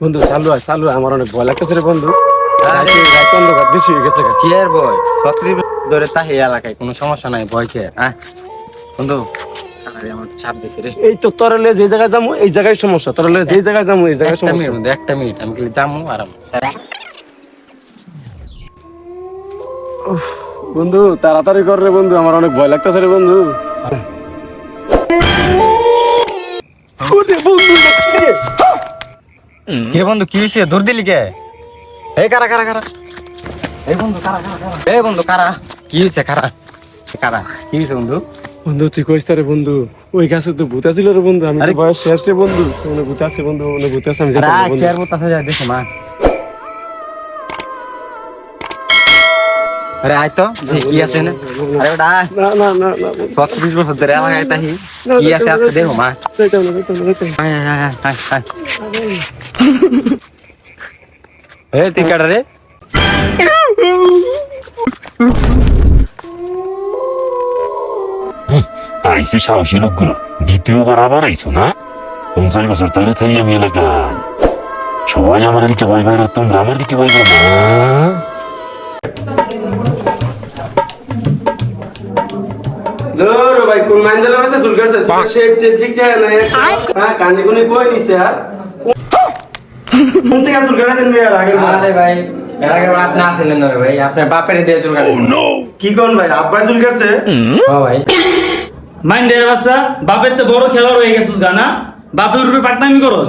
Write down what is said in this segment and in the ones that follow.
বন্ধু চালু হয় চালু আমার অনেক ভয় লাগতেছে রে বন্ধু। অন্ধকার বেশি হয়ে গেছে। কি আর বয় ছত্রিশ ধরে তাহি এলাকায় কোনো সমস্যা নাই ভয় খেয়ে হ্যাঁ? বন্ধু আরে আমার চাপ দিছে রে। এই তো তরলে যে জায়গায় যাব এই জায়গায় সমস্যা। তরলে যে জায়গায় যাব এই জায়গায় একটা সমস্যা। একটা মিনিট আমি খালি যাব আরাম বন্ধু তাড়াতাড়ি কর রে বন্ধু আমার অনেক ভয় লাগতেছে রে বন্ধু। ওরে বন্ধু রে। কি রে বন্ধু কি হয়েছে দূর দিলি কে? এই কারা কারা কারা? এই বন্ধু কারা কারা কারা? এই বন্ধু কারা? কি হয়েছে কারা? কারা কি হয়েছে বন্ধু? বন্ধু তুই কইস রে বন্ধু ওই গাছে তো ভূত আছিল রে বন্ধু আমি তো বয়স শেষ রে বন্ধু ওখানে ভূত আছে বন্ধু ওখানে ভূত আছে আমি আর বলতে যায় দেখো মা। আরে আয় তো। কি আছে না আরে ওটা। না না না না বন্ধু, ছত্রিশ বছর ধরে এলাকায় তাহি। কি আছে আজকে দেখো মা। যাইতাম না, যাইতাম না, যাইতাম না। আয়, আয়, আয়, আয়, আয়। এ তুই কাটা রে? আইসে সাহসী লোকগুলো। দ্বিতীয়বার আবার আইসো না? পঞ্চাশ বছর থাই আমি এলাকায়। সবাই আমার দিকে ভয় ভয় তোমরা আমার দিকে ভয় ভয় না ভাই কোন মাইন্ড দিলাম আছে চুল কাটছে শেপ টেপ ঠিক থাকে না হ্যাঁ কানে কোনে কই নিছে আর কোন থেকে চুল কাটাছেন মেয়ের আগের আরে ভাই এর আগে রাত না আসলেন না ভাই আপনার বাপের দিয়ে চুল কাটছে। কি কোন ভাই আব্বা চুল কাটছে? ও ভাই। মাইন্ডের বাচ্চা বাপের তো বড় খেলোয়াড় হয়ে গেছিস গানা বাপের রূপে পাকনামি করস।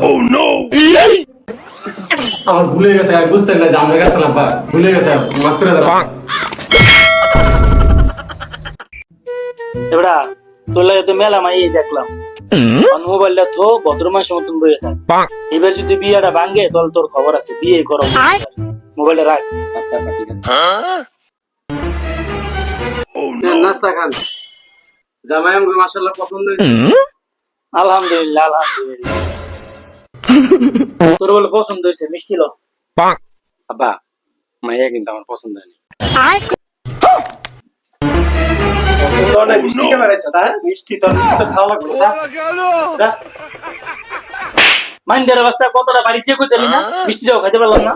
আমার ভুলে গেছে আমি বুঝতে না যে আমার কাছে না ভুলে গেছে মাফ করে দাও। এবারা তোর লাগে তো মেলা মাই দেখলাম। থো ভদ্রমাসের মতন বইয়ে থাক এবার যদি বিয়েটা ভাঙ্গে তাহলে তোর খবর আছে বিয়ে করো। মোবাইলটা রাখ। আচ্ছা আচ্ছা, ঠিক আছে নাস্তা খান। জামাই আমাকে মাশাআল্লাহ পছন্দ হয়েছে। আলহামদুলিল্লাহ আলহামদুলিল্লাহ। তোর বলে পছন্দ হয়েছে মিষ্টি লো। আব্বা মাইয়া কিন্তু আমার পছন্দ হয়নি। না মিষ্টি কে বাড়াইছে তা? মিষ্টি তোর মিষ্টি তো খাওয়া লাগবে তা? মাইন্ডের অবস্থা কতটা বাড়ি চেক করতে না? মিষ্টিটাও খাইতে পারলাম না।